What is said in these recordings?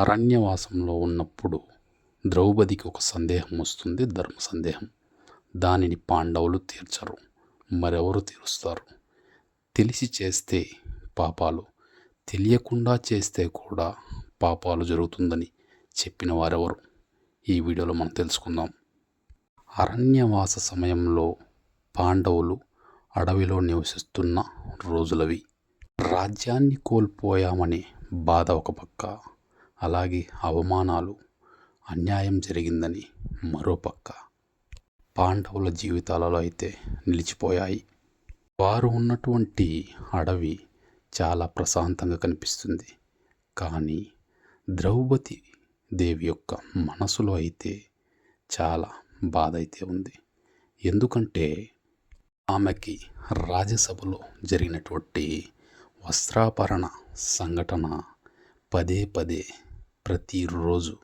అరణ్యవాసంలో ఉన్నప్పుడు ద్రౌపదికి ఒక సందేహం వస్తుంది ధర్మ సందేహం. దానిని పాండవులు తీర్చరు మరెవరు తీరుస్తారు? తెలిసి చేస్తే పాపాలు తెలియకుండా చేస్తే కూడా పాపాలు జరుగుతుందని చెప్పిన వారెవరు? ఈ వీడియోలో మనం తెలుసుకుందాం. అరణ్యవాస సమయంలో పాండవులు అడవిలో నివసిస్తున్న రోజులవి. రాజ్యాన్ని కోల్పోయామనే బాధ ఒక పక్క అలాగే అవమానాలు అన్యాయం జరిగిందని మరోపక్క పాండవుల జీవితాలలో అయితే నిలిచిపోయాయి. వారు ఉన్నటువంటి అడవి చాలా ప్రశాంతంగా కనిపిస్తుంది. కానీ ద్రౌపది దేవి యొక్క మనసులో అయితే చాలా బాధ అయితే ఉంది. ఎందుకంటే ఆమెకి రాజ్యసభలో జరిగినటువంటి వస్త్రాపరణ సంఘటన పదే పదే ప్రతిరోజు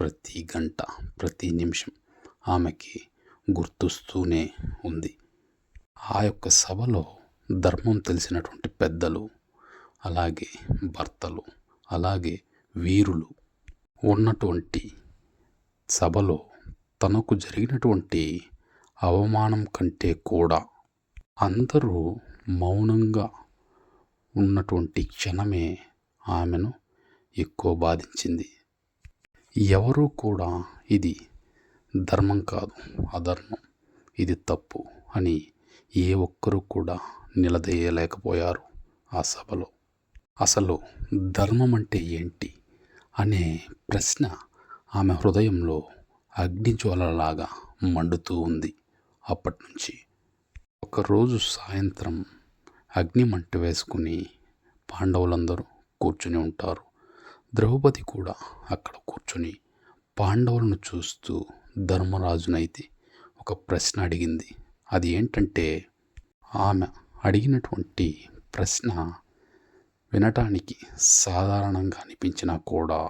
ప్రతి గంట ప్రతి నిమిషం ఆమెకి గుర్తొస్తూనే ఉంది. ఆ యొక్క సభలో ధర్మం తెలిసినటువంటి పెద్దలు అలాగే భర్తలు అలాగే వీరులు ఉన్నటువంటి సభలో తనకు జరిగినటువంటి అవమానం కంటే కూడా అందరూ మౌనంగా ఉన్నటువంటి క్షణమే ఆమెను ఎక్కువ బాధించింది. ఎవరూ కూడా ఇది ధర్మం కాదు అధర్మం. ఇది తప్పు అని ఏ ఒక్కరూ కూడా నిలదీయలేకపోయారు ఆ సభలో. అసలు ధర్మం అంటే ఏంటి అనే ప్రశ్న ఆమె హృదయంలో అగ్నిజ్వాలలాగా మండుతూ ఉంది అప్పటి నుంచి ఒకరోజు సాయంత్రం అగ్ని మంట వేసుకుని పాండవులందరూ కూర్చుని ఉంటారు. ద్రౌపది కూడా అక్కడ కూర్చొని పాండవులను చూస్తూ ధర్మరాజునైతే ఒక ప్రశ్న అడిగింది. అది ఏంటంటే ఆమె అడిగినటువంటి ప్రశ్న వినటానికి సాధారణంగా అనిపించినా కూడా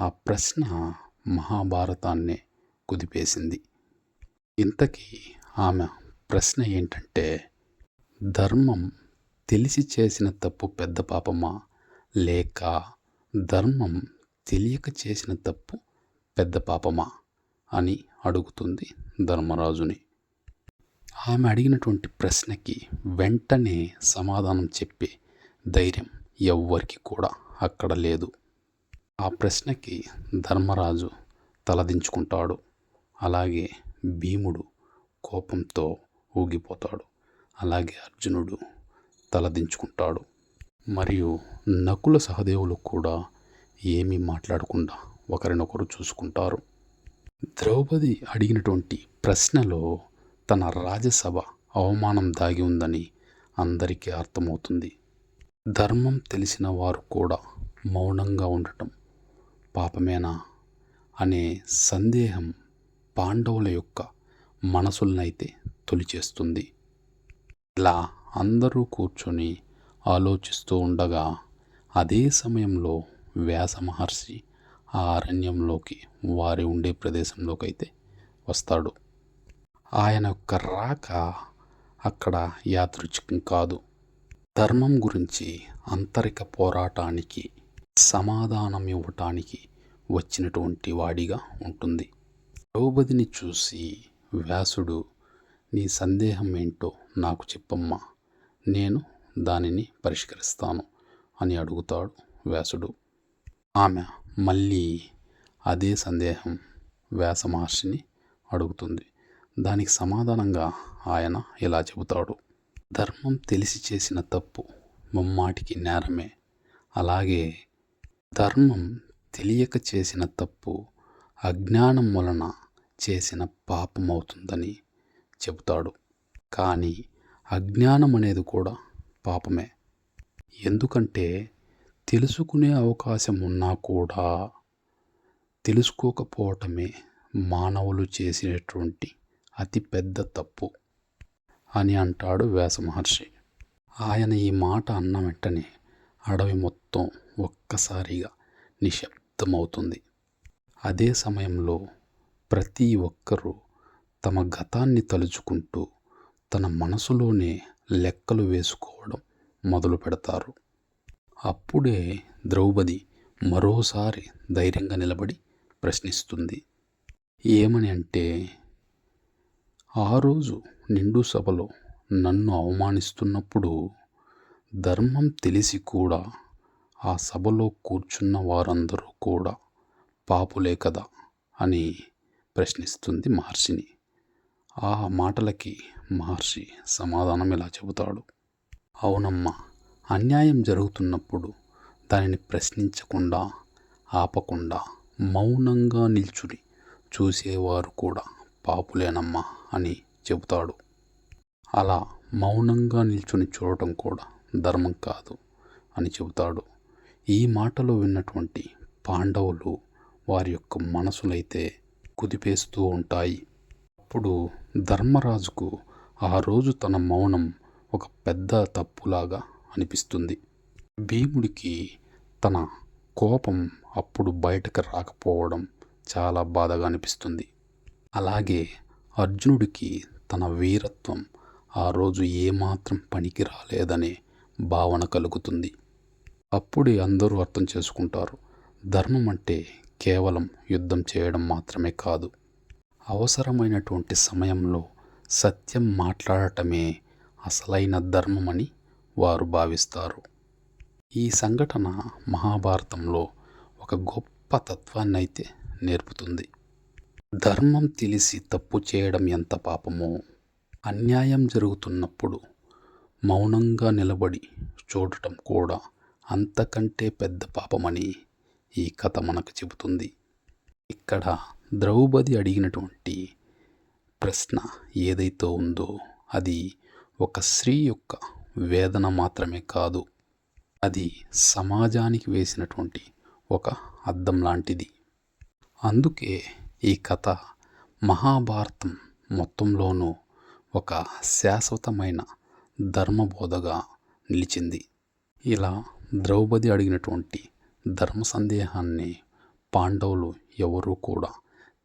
ఆ ప్రశ్న మహాభారతాన్నే కుదిపేసింది. ఇంతకీ ఆమె ప్రశ్న ఏంటంటే ధర్మం తెలిసి చేసిన తప్పు పెద్ద పాపమా? లేక ధర్మం తెలియక చేసిన తప్పు పెద్ద పాపమా? అని అడుగుతుంది ధర్మరాజుని. ఆమె అడిగినటువంటి ప్రశ్నకి వెంటనే సమాధానం చెప్పే ధైర్యం ఎవ్వరికి కూడా అక్కడ లేదు. ఆ ప్రశ్నకి ధర్మరాజు తలదించుకుంటాడు. అలాగే భీముడు కోపంతో ఊగిపోతాడు. అలాగే అర్జునుడు తలదించుకుంటాడు. మరియు నకుల సహదేవులు కూడా ఏమీ మాట్లాడకుండా ఒకరినొకరు చూసుకుంటారు. ద్రౌపది అడిగినటువంటి ప్రశ్నలో తన రాజసభ అవమానం దాగి ఉందని అందరికీ అర్థమవుతుంది. ధర్మం తెలిసిన వారు కూడా మౌనంగా ఉండటం పాపమేనా అనే సందేహం పాండవుల యొక్క మనసులనైతే తొలిచేస్తుంది. ఇలా అందరూ కూర్చొని ఆలోచిస్తూ ఉండగా అదే సమయంలో వ్యాస మహర్షి ఆ అరణ్యంలోకి వారి ఉండే ప్రదేశంలోకి అయితే వస్తాడు. ఆయన యొక్క రాక అక్కడ యాదృచ్ఛికం కాదు. ధర్మం గురించి అంతరిక పోరాటానికి సమాధానం ఇవ్వటానికి వచ్చినటువంటి వాడిగా ఉంటుంది. ద్రౌపదిని చూసి వ్యాసుడు నీ సందేహం ఏంటో నాకు చెప్పమ్మా. నేను దానిని పరిష్కరిస్తాను అని అడుగుతాడు వ్యాసుడు. ఆమె మళ్ళీ అదే సందేహం వ్యాస మహర్షిని అడుగుతుంది. దానికి సమాధానంగా ఆయన ఇలా చెబుతాడు. ధర్మం తెలిసి చేసిన తప్పు ముమ్మాటికి నేరమే. అలాగే ధర్మం తెలియక చేసిన తప్పు అజ్ఞానం వలన చేసిన పాపం అవుతుందని చెబుతాడు. కానీ అజ్ఞానం అనేది కూడా పాపమే. ఎందుకంటే తెలుసుకునే అవకాశం ఉన్నా కూడా తెలుసుకోకపోవటమే మానవులు చేసినటువంటి అతి పెద్ద తప్పు అని అంటాడు వ్యాస మహర్షి ఆయన ఈ మాట అన్న వెంటనే అడవి మొత్తం ఒక్కసారిగా నిశ్శబ్దమవుతుంది. అదే సమయంలో ప్రతి ఒక్కరూ తమ గతాన్ని తలుచుకుంటూ తన మనసులోనే లెక్కలు వేసుకోవడం మొదలు పెడతారు. అప్పుడే ద్రౌపది మరోసారి ధైర్యంగా నిలబడి ప్రశ్నిస్తుంది. ఏమని అంటే ఆ రోజు నిండు సభలో నన్ను అవమానిస్తున్నప్పుడు ధర్మం తెలిసి కూడా ఆ సభలో కూర్చున్న వారందరూ కూడా పాపులే కదా అని ప్రశ్నిస్తుంది మహర్షిని. ఆ మాటలకి మహర్షి సమాధానం ఇలా చెబుతాడు? అవునమ్మా అన్యాయం జరుగుతున్నప్పుడు దానిని ప్రశ్నించకుండా ఆపకుండా మౌనంగా నిల్చుని చూసేవారు కూడా పాపులేనమ్మా అని చెబుతాడు. అలా మౌనంగా నిల్చుని చూడటం కూడా ధర్మం కాదు అని చెబుతాడు. ఈ మాటలు విన్నటువంటి పాండవులు వారి యొక్క మనసులైతే కుదిపేస్తూ ఉంటాయి. అప్పుడు ధర్మరాజుకు ఆ రోజు తన మౌనం ఒక పెద్ద తప్పులాగా అనిపిస్తుంది. భీముడికి తన కోపం అప్పుడు బయటకు రాకపోవడం చాలా బాధగా అనిపిస్తుంది. అలాగే అర్జునుడికి తన వీరత్వం ఆ రోజు ఏమాత్రం పనికి రాలేదనే భావన కలుగుతుంది. అప్పుడే అందరూ అర్థం చేసుకుంటారు. ధర్మం అంటే కేవలం యుద్ధం చేయడం మాత్రమే కాదు. అవసరమైనటువంటి సమయంలో సత్యం మాట్లాడటమే అసలైన ధర్మమని వారు భావిస్తారు. ఈ సంఘటన మహాభారతంలో ఒక గొప్ప తత్వాన్ని అయితే నేర్పుతుంది. ధర్మం తెలిసి తప్పు చేయడం ఎంత పాపమో అన్యాయం జరుగుతున్నప్పుడు మౌనంగా నిలబడి చూడటం కూడా అంతకంటే పెద్ద పాపమని ఈ కథ మనకు చెబుతుంది. ఇక్కడ ద్రౌపది అడిగినటువంటి ప్రశ్న ఏదైతే ఉందో అది ఒక స్త్రీ యొక్క వేదన మాత్రమే కాదు. అది సమాజానికి వేసినటువంటి ఒక అద్దం లాంటిది. అందుకే ఈ కథ మహాభారతం మొత్తంలోనూ ఒక శాశ్వతమైన ధర్మబోధగా నిలిచింది. ఇలా ద్రౌపది అడిగినటువంటి ధర్మ సందేహాన్ని పాండవులు ఎవరూ కూడా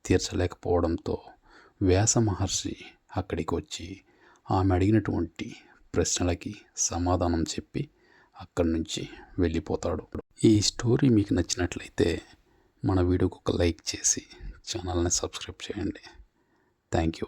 తీర్చలేకపోవడంతో వ్యాస మహర్షి అక్కడికి వచ్చి ఆమె అడిగినటువంటి ప్రశ్నలకి సమాధానం చెప్పి అక్కడి నుంచి వెళ్ళిపోతాడు. ఈ స్టోరీ మీకు నచ్చినట్లయితే మన వీడియోకి ఒక లైక్ చేసి ఛానల్ని సబ్స్క్రైబ్ చేయండి. Thank you.